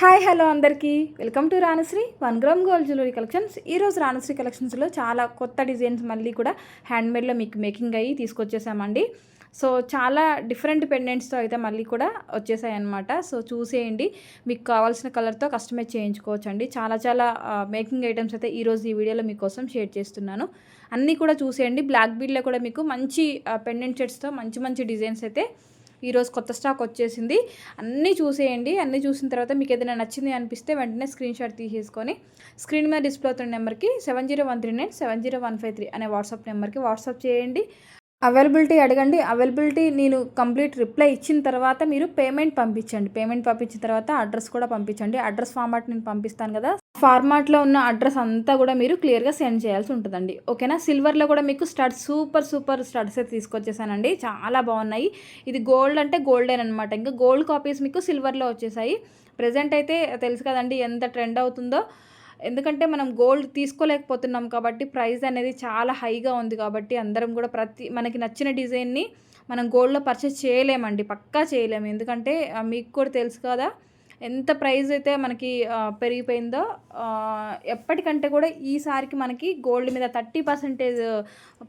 Hi hello అందరికీ. Welcome to Ranasri. One gram gold jewellery collections. ఈరోజు రాణశ్రీ కలెక్షన్స్లో చాలా కొత్త డిజైన్స్ మళ్ళీ కూడా హ్యాండ్మేడ్లో మీకు మేకింగ్ అయ్యి తీసుకొచ్చేసామండి. సో చాలా డిఫరెంట్ పెండెంట్స్తో అయితే మళ్ళీ కూడా వచ్చేసాయి అనమాట సో చూసేయండి. మీకు కావాల్సిన కలర్తో కస్టమైజ్ చేయించుకోవచ్చండి. చాలా చాలా మేకింగ్ ఐటమ్స్ అయితే ఈరోజు ఈ వీడియోలో మీకోసం షేర్ చేస్తున్నాను. అన్నీ కూడా చూసేయండి. బ్లాక్ బీడ్లో కూడా మీకు మంచి పెండెంట్ సెట్స్తో మంచి మంచి డిజైన్స్ అయితే ఈరోజు కొత్త స్టాక్ వచ్చేసింది. అన్నీ చూసేయండి. అన్నీ చూసిన తర్వాత మీకు ఏదైనా నచ్చింది అనిపిస్తే వెంటనే స్క్రీన్ షాట్ తీసేసుకొని స్క్రీన్ మీద డిస్ప్లే అవుతున్న నెంబర్కి seven zero one three nine seven zero one five three అనే వాట్సాప్ నెంబర్కి వాట్సాప్ చేయండి. అవైలబిలిటీ అడగండి. అవైలబిలిటీ నేను కంప్లీట్ రిప్లై ఇచ్చిన తర్వాత మీరు పేమెంట్ పంపించండి. పేమెంట్ పంపించిన తర్వాత అడ్రస్ కూడా పంపించండి. అడ్రస్ ఫార్మాట్ నేను పంపిస్తాను కదా. ఫార్మాట్లో ఉన్న అడ్రస్ అంతా కూడా మీరు క్లియర్గా సెండ్ చేయాల్సి ఉంటుందండి. ఓకేనా? సిల్వర్లో కూడా మీకు స్టడ్స్ సూపర్ సూపర్ స్టడ్స్ అయితే తీసుకొచ్చేసానండి. చాలా బాగున్నాయి. ఇది గోల్డ్ అంటే గోల్డెన్ అనమాట ఇంకా గోల్డ్ కాపీస్ మీకు సిల్వర్లో వచ్చేసాయి. ప్రజెంట్ అయితే తెలుసు కదండి ఎంత ట్రెండ్ అవుతుందో. ఎందుకంటే మనం గోల్డ్ తీసుకోలేకపోతున్నాం కాబట్టి ప్రైస్ అనేది చాలా హైగా ఉంది కాబట్టి అందరం కూడా ప్రతి మనకి నచ్చిన డిజైన్ని మనం గోల్డ్లో పర్చేస్ చేయలేమండి పక్కా చేయలేము. ఎందుకంటే మీకు కూడా తెలుసు కదా ఎంత ప్రైస్ అయితే మనకి పెరిగిపోయిందో ఎప్పటికంటే కూడా ఈసారికి మనకి గోల్డ్ మీద థర్టీ పర్సెంటేజ్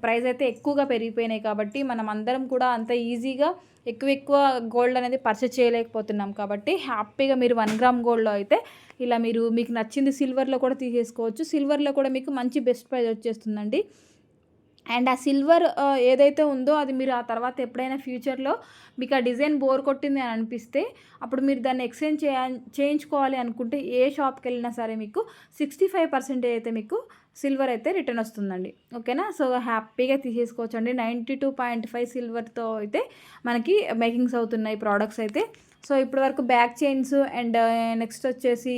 ప్రైస్ అయితే ఎక్కువగా పెరిగిపోయినాయి కాబట్టి మనం అందరం కూడా అంత ఈజీగా ఎక్కువ ఎక్కువ గోల్డ్ అనేది పర్చేజ్ చేయలేకపోతున్నాం కాబట్టి హ్యాపీగా మీరు వన్ గ్రామ్ గోల్డ్లో అయితే ఇలా మీరు మీకు నచ్చింది సిల్వర్లో కూడా తీసేసుకోవచ్చు. సిల్వర్లో కూడా మీకు మంచి బెస్ట్ ప్రైస్ వచ్చేస్తుందండి. అండ్ ఆ సిల్వర్ ఏదైతే ఉందో అది మీరు ఆ తర్వాత ఎప్పుడైనా ఫ్యూచర్లో మీకు ఆ డిజైన్ బోర్ కొట్టింది అని అనిపిస్తే అప్పుడు మీరు దాన్ని ఎక్స్చేంజ్ చేయ చేయించుకోవాలి అనుకుంటే ఏ షాప్కి వెళ్ళినా సరే మీకు సిక్స్టీ ఫైవ్ పర్సెంటేజ్ అయితే మీకు సిల్వర్ అయితే రిటర్న్ వస్తుందండి. ఓకేనా? సో హ్యాపీగా తీసేసుకోవచ్చు అండి నైంటీ టూ పాయింట్ ఫైవ్ సిల్వర్తో అయితే మనకి మేకింగ్స్ అవుతున్నాయి ప్రోడక్ట్స్ అయితే. సో ఇప్పటివరకు బ్యాక్ చైన్స్ అండ్ నెక్స్ట్ వచ్చేసి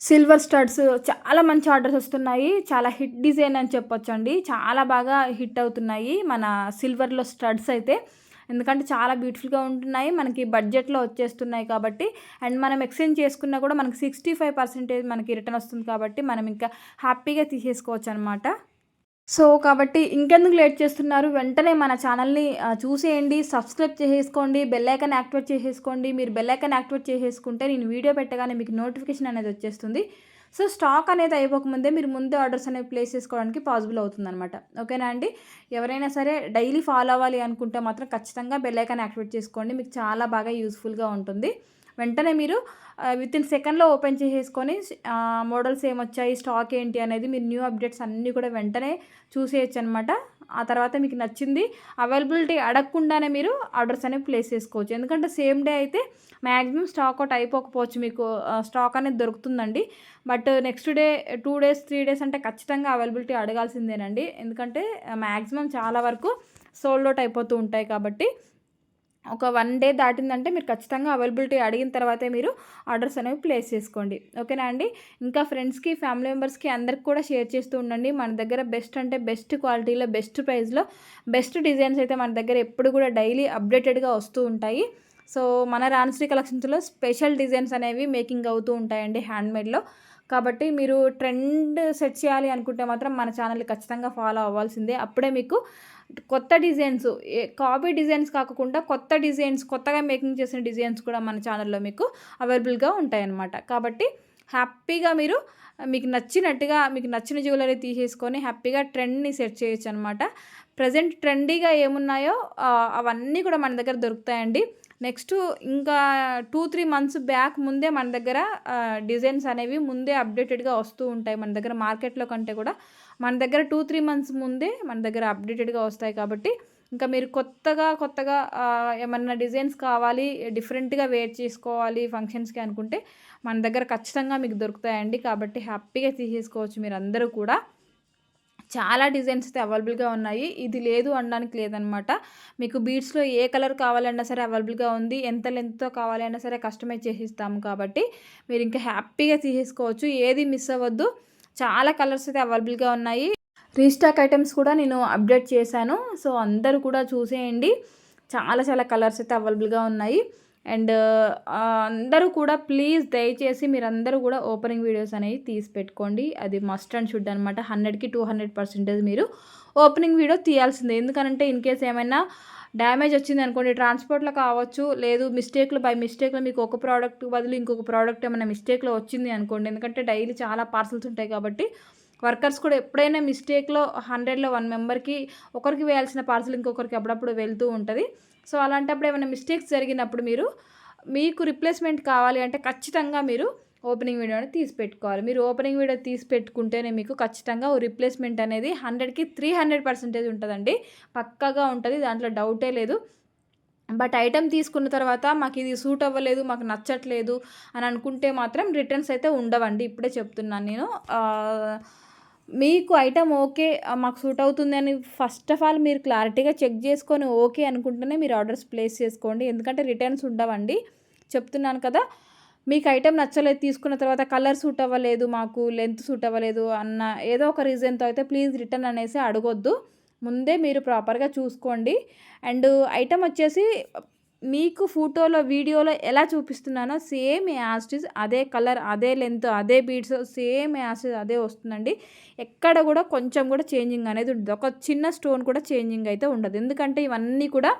సిల్వర్ స్టడ్స్ చాలా మంచి ఆర్డర్స్ వస్తున్నాయి. చాలా హిట్ డిజైన్ అని చెప్పొచ్చు అండి చాలా బాగా హిట్ అవుతున్నాయి మన సిల్వర్లో స్టడ్స్ అయితే. ఎందుకంటే చాలా బ్యూటిఫుల్గా ఉంటున్నాయి. మనకి బడ్జెట్లో వచ్చేస్తున్నాయి కాబట్టి. అండ్ మనం ఎక్స్చేంజ్ చేసుకున్నా కూడా మనకి సిక్స్టీ ఫైవ్ పర్సెంటేజ్ మనకి రిటర్న్ వస్తుంది కాబట్టి మనం ఇంకా హ్యాపీగా తీసేసుకోవచ్చు అనమాట సో కాబట్టి ఇంకెందుకు లేట్ చేస్తున్నారు? వెంటనే మన ఛానల్ని చూసేయండి సబ్స్క్రైబ్ చేసేసుకోండి బెల్లైకన్ యాక్టివేట్ చేసేసుకోండి. మీరు బెల్లైకన్ యాక్టివేట్ చేసేసుకుంటే నేను వీడియో పెట్టగానే మీకు నోటిఫికేషన్ అనేది వచ్చేస్తుంది. సో స్టాక్ అనేది అయిపోకముందే మీరు ముందే ఆర్డర్స్ అనేవి ప్లేస్ చేసుకోవడానికి పాసిబుల్ అవుతుంది అనమాట ఓకేనా అండి? ఎవరైనా సరే డైలీ ఫాలో అవ్వాలి అనుకుంటే మాత్రం ఖచ్చితంగా బెల్లైకన్ యాక్టివేట్ చేసుకోండి. మీకు చాలా బాగా యూస్ఫుల్గా ఉంటుంది. వెంటనే మీరు విత్ ఇన్ సెకండ్లో ఓపెన్ చేసేసుకొని మోడల్స్ ఏమొచ్చాయి స్టాక్ ఏంటి అనేది మీరు న్యూ అప్డేట్స్ అన్నీ కూడా వెంటనే చూసేయచ్చు అనమాట ఆ తర్వాత మీకు నచ్చింది అవైలబిలిటీ అడగకుండానే మీరు ఆర్డర్స్ అనేవి ప్లేస్ చేసుకోవచ్చు. ఎందుకంటే సేమ్ డే అయితే మ్యాక్సిమం స్టాక్ అవుట్ అయిపోకపోవచ్చు మీకు స్టాక్ అనేది దొరుకుతుందండి. But next day two days three days అంటే ఖచ్చితంగా అవైలబిలిటీ అడగాల్సిందేనండి. ఎందుకంటే మ్యాక్సిమం చాలా వరకు సోల్డ్ అవుట్ అయిపోతూ ఉంటాయి కాబట్టి ఒక వన్ డే దాటిందంటే మీరు ఖచ్చితంగా అవైలబిలిటీ అడిగిన తర్వాతే మీరు ఆర్డర్స్ అనేవి ప్లేస్ చేసుకోండి. ఓకేనా అండి? ఇంకా ఫ్రెండ్స్కి ఫ్యామిలీ మెంబర్స్కి అందరికి కూడా షేర్ చేస్తూ ఉండండి. మన దగ్గర బెస్ట్ అంటే బెస్ట్ క్వాలిటీలో బెస్ట్ ప్రైస్లో బెస్ట్ డిజైన్స్ అయితే మన దగ్గర ఎప్పుడు కూడా డైలీ అప్డేటెడ్గా వస్తూ ఉంటాయి. సో మన రాణశ్రీ కలెక్షన్స్లో స్పెషల్ డిజైన్స్ అనేవి మేకింగ్ అవుతూ ఉంటాయండి హ్యాండ్మేడ్లో. కాబట్టి మీరు ట్రెండ్ సెట్ చేయాలి అనుకుంటే మాత్రం మన ఛానల్ ఖచ్చితంగా ఫాలో అవ్వాల్సిందే. అప్పుడే మీకు కొత్త డిజైన్స్ కాపీ డిజైన్స్ కాకుండా కొత్త డిజైన్స్ కొత్తగా మేకింగ్ చేసిన డిజైన్స్ కూడా మన ఛానల్లో మీకు అవైలబుల్గా ఉంటాయన్నమాట. కాబట్టి హ్యాపీగా మీరు మీకు నచ్చినట్టుగా మీకు నచ్చిన జ్యువెలరీ తీసేసుకొని హ్యాపీగా ట్రెండ్ని సెట్ చేయొచ్చు అనమాట ప్రజెంట్ ట్రెండీగా ఏమున్నాయో అవన్నీ కూడా మన దగ్గర దొరుకుతాయండి. నెక్స్ట్ ఇంకా టూ త్రీ మంత్స్ బ్యాక్ ముందే మన దగ్గర డిజైన్స్ అనేవి ముందే అప్డేటెడ్గా వస్తూ ఉంటాయి మన దగ్గర మార్కెట్లో కంటే కూడా. మన దగ్గర టూ త్రీ మంత్స్ ముందే మన దగ్గర అప్డేటెడ్గా వస్తాయి కాబట్టి ఇంకా మీరు కొత్తగా కొత్తగా ఏమన్నా డిజైన్స్ కావాలి డిఫరెంట్గా వేర్ చేసుకోవాలి ఫంక్షన్స్కి అనుకుంటే మన దగ్గర ఖచ్చితంగా మీకు దొరుకుతాయండి. కాబట్టి హ్యాపీగా తీసేసుకోవచ్చు మీరు అందరూ కూడా. చాలా డిజైన్స్ అయితే అవైలబుల్గా ఉన్నాయి. ఇది లేదు అనడానికి లేదనమాట. మీకు బీడ్స్లో ఏ కలర్ కావాలన్నా సరే అవైలబుల్గా ఉంది. ఎంత లెంత్తో కావాలన్నా సరే కస్టమైజ్ చేసిస్తాము కాబట్టి మీరు ఇంకా హ్యాపీగా తీసేసుకోవచ్చు. ఏది మిస్ అవ్వద్దు. చాలా కలర్స్ అయితే అవైలబుల్గా ఉన్నాయి. రీస్టాక్ ఐటమ్స్ కూడా నేను అప్డేట్ చేశాను. సో అందరూ కూడా చూసేయండి. చాలా చాలా కలర్స్ అయితే అవైలబుల్గా ఉన్నాయి. అండ్ అందరూ కూడా ప్లీజ్ దయచేసి మీరందరూ కూడా ఓపెనింగ్ వీడియోస్ అనేవి తీసి పెట్టుకోండి. అది మస్ట్ అండ్ షుడ్ అనమాట హండ్రెడ్కి టూ హండ్రెడ్ పర్సెంటేజ్ మీరు ఓపెనింగ్ వీడియో తీయాల్సిందే. ఎందుకంటే ఇన్ కేస్ ఏమైనా డ్యామేజ్ వచ్చింది అనుకోండి ట్రాన్స్పోర్ట్లో కావచ్చు లేదు మిస్టేక్లో బై మిస్టేక్లో మీకు ఒక ప్రోడక్ట్ బదులు ఇంకొక ప్రోడక్ట్ ఏమైనా మిస్టేక్లో వచ్చింది అనుకోండి ఎందుకంటే డైలీ చాలా పార్సల్స్ ఉంటాయి కాబట్టి వర్కర్స్ కూడా ఎప్పుడైనా మిస్టేక్లో హండ్రెడ్లో వన్ మెంబర్కి ఒకరికి వేయాల్సిన పార్సల్ ఇంకొకరికి అప్పుడప్పుడు వెళ్తూ ఉంటుంది. సో అలాంటప్పుడు ఏమైనా మిస్టేక్స్ జరిగినప్పుడు మీరు మీకు రిప్లేస్మెంట్ కావాలి అంటే ఖచ్చితంగా మీరు ఓపెనింగ్ వీడియోని తీసి పెట్టుకోవాలి మీరు ఓపెనింగ్ వీడియో తీసి పెట్టుకుంటేనే మీకు ఖచ్చితంగా రిప్లేస్మెంట్ అనేది హండ్రెడ్కి త్రీ హండ్రెడ్ పర్సెంటేజ్ ఉంటుందండి. పక్కాగా ఉంటుంది దాంట్లో డౌటే లేదు. బట్ ఐటెం తీసుకున్న తర్వాత మాకు ఇది సూట్ అవ్వలేదు మాకు నచ్చట్లేదు అని అనుకుంటే మాత్రం రిటర్న్స్ అయితే ఉండవండి. ఇప్పుడే చెప్తున్నాను నేను. మీకు ఐటమ్ ఓకే మాకు సూట్ అవుతుంది అని ఫస్ట్ ఆఫ్ ఆల్ మీరు క్లారిటీగా చెక్ చేసుకొని ఓకే అనుకుంటేనే మీరు ఆర్డర్స్ ప్లేస్ చేసుకోండి. ఎందుకంటే రిటర్న్స్ ఉండవండి. చెప్తున్నాను కదా మీకు ఐటెం నచ్చలేదు తీసుకున్న తర్వాత కలర్ సూట్ అవ్వలేదు మాకు లెంత్ సూట్ అవ్వలేదు అన్న ఏదో ఒక రీజన్తో అయితే ప్లీజ్ రిటర్న్ అనేసి అడగొద్దు. ముందే మీరు ప్రాపర్గా చూసుకోండి. అండ్ ఐటెం వచ్చేసి మీకు ఫోటోలో వీడియోలో ఎలా చూపిస్తున్నానో సేమ్ యాస్టిస్ అదే కలర్ అదే లెంత్ అదే బీడ్స్ సేమ్ యాస్టిస్ అదే వస్తుందండి. ఎక్కడ కూడా కొంచెం కూడా చేంజింగ్ అనేది ఉండదు. ఒక చిన్న స్టోన్ కూడా చేంజింగ్ అయితే ఉండదు. ఎందుకంటే ఇవన్నీ కూడా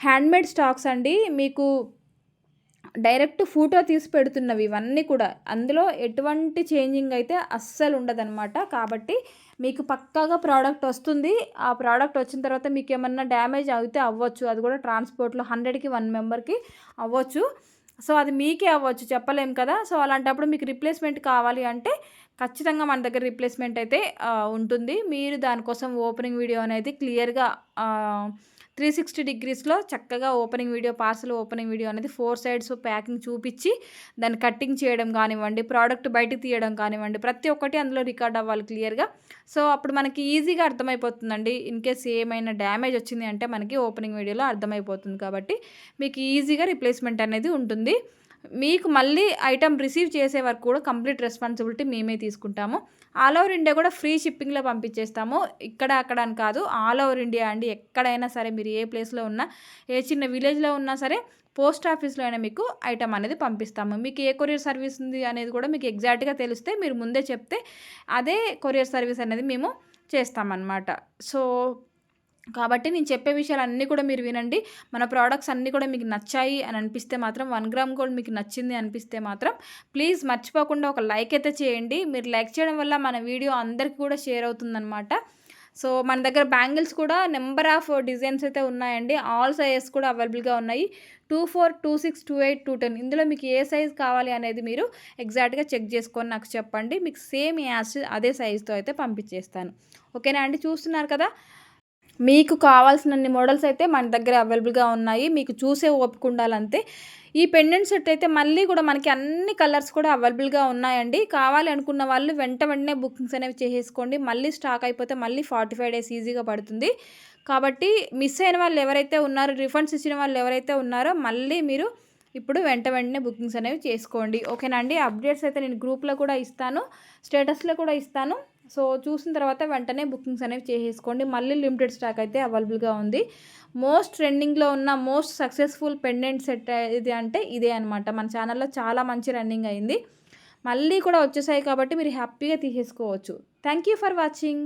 హ్యాండ్మేడ్ స్టాక్స్ అండి. మీకు డైరెక్ట్ ఫోటో తీసి పెడుతున్నవి ఇవన్నీ కూడా. అందులో ఎటువంటి చేంజింగ్ అయితే అస్సలు ఉండదన్నమాట. కాబట్టి మీకు పక్కాగా ప్రోడక్ట్ వస్తుంది. ఆ ప్రోడక్ట్ వచ్చిన తర్వాత మీకు ఏమన్నా డ్యామేజ్ అయితే అవ్వచ్చు. అది కూడా ట్రాన్స్పోర్ట్లో హండ్రెడ్కి వన్ మెంబర్కి అవ్వచ్చు. సో అది మీకే అవ్వచ్చు. చెప్పలేం కదా. సో అలాంటప్పుడు మీకు రిప్లేస్మెంట్ కావాలి అంటే ఖచ్చితంగా మన దగ్గర రిప్లేస్మెంట్ అయితే ఉంటుంది. మీరు దానికోసం ఓపెనింగ్ వీడియో అనేది క్లియర్గా త్రీ సిక్స్టీ డిగ్రీస్లో చక్కగా opening video parcel opening video అనేది ఫోర్ సైడ్స్ ప్యాకింగ్ చూపించి దాన్ని కట్టింగ్ చేయడం కానివ్వండి ప్రోడక్ట్ బయటకు తీయడం కానివ్వండి ప్రతి ఒక్కటి అందులో రికార్డ్ అవ్వాలి క్లియర్గా. సో అప్పుడు మనకి ఈజీగా అర్థమైపోతుందండి. ఇన్ కేస్ ఏమైనా డ్యామేజ్ వచ్చింది అంటే మనకి ఓపెనింగ్ వీడియోలో అర్థమైపోతుంది కాబట్టి మీకు ఈజీగా రిప్లేస్మెంట్ అనేది ఉంటుంది. మీకు మళ్ళీ ఐటమ్ రిసీవ్ చేసే వరకు కూడా కంప్లీట్ రెస్పాన్సిబిలిటీ మేమే తీసుకుంటాము. ఆల్ ఓవర్ ఇండియా కూడా ఫ్రీ షిప్పింగ్లో పంపించేస్తాము. ఇక్కడ అక్కడ అని కాదు. ఆల్ ఓవర్ ఇండియా అండి. ఎక్కడైనా సరే మీరు ఏ ప్లేస్లో ఉన్నా ఏ చిన్న విలేజ్లో ఉన్నా సరే పోస్ట్ ఆఫీస్లో అయినా మీకు ఐటమ్ అనేది పంపిస్తాము. మీకు ఏ కొరియర్ సర్వీస్ ఉంది అనేది కూడా మీకు ఎగ్జాక్ట్గా తెలిస్తే మీరు ముందే చెప్తే అదే కొరియర్ సర్వీస్ అనేది మేము చేస్తామన్నమాట. సో కాబట్టి నేను చెప్పే విషయాలు అన్నీ కూడా మీరు వినండి. మన ప్రోడక్ట్స్ అన్నీ కూడా మీకు నచ్చాయి అని అనిపిస్తే మాత్రం వన్ గ్రామ్ గోల్డ్ మీకు నచ్చింది అనిపిస్తే మాత్రం ప్లీజ్ మర్చిపోకుండా ఒక లైక్ అయితే చేయండి. మీరు లైక్ చేయడం వల్ల మన వీడియో అందరికీ కూడా షేర్ అవుతుందన్నమాట. సో మన దగ్గర బ్యాంగిల్స్ కూడా నెంబర్ ఆఫ్ డిజైన్స్ అయితే ఉన్నాయండి. ఆల్ సైజెస్ కూడా అవైలబుల్గా ఉన్నాయి. Two four two six two eight two ten ఇందులో మీకు ఏ సైజ్ కావాలి అనేది మీరు ఎగ్జాక్ట్గా చెక్ చేసుకొని నాకు చెప్పండి. మీకు సేమ్ యాస్ అదే సైజుతో అయితే పంపించేస్తాను. ఓకేనా అండి? చూస్తున్నారు కదా? మీకు కావాల్సినన్ని మోడల్స్ అయితే మన దగ్గర అవైలబుల్గా ఉన్నాయి. మీకు చూసే ఓపిక ఉండాలంతే. ఈ పెండెంట్ సెట్ అయితే మళ్ళీ కూడా మనకి అన్ని కలర్స్ కూడా అవైలబుల్గా ఉన్నాయండి. కావాలి అనుకున్న వాళ్ళు వెంట వెంటనే బుకింగ్స్ అనేవి చేసేసుకోండి. మళ్ళీ స్టాక్ అయిపోతే మళ్ళీ ఫార్టీ ఫైవ్ డేస్ ఈజీగా పడుతుంది. కాబట్టి మిస్ అయిన వాళ్ళు ఎవరైతే ఉన్నారో రిఫండ్స్ ఇచ్చిన వాళ్ళు ఎవరైతే ఉన్నారో మళ్ళీ మీరు ఇప్పుడు వెంట వెంటనే బుకింగ్స్ అనేవి చేసుకోండి. ఓకేనా అండి? అప్డేట్స్ అయితే నేను గ్రూప్లో కూడా ఇస్తాను స్టేటస్లో కూడా ఇస్తాను. సో చూసిన తర్వాత వెంటనే బుకింగ్స్ అనేవి చేసేసుకోండి. మళ్ళీ లిమిటెడ్ స్టాక్ అయితే అవైలబుల్గా ఉంది. మోస్ట్ ట్రెండింగ్లో ఉన్న మోస్ట్ సక్సెస్ఫుల్ పెండెంట్ సెట్ ఇది అంటే ఇదే అనమాట మన ఛానల్లో చాలా మంచి రన్నింగ్ అయింది. మళ్ళీ కూడా వచ్చేసాయి కాబట్టి మీరు హ్యాపీగా తీసేసుకోవచ్చు. Thank you for watching.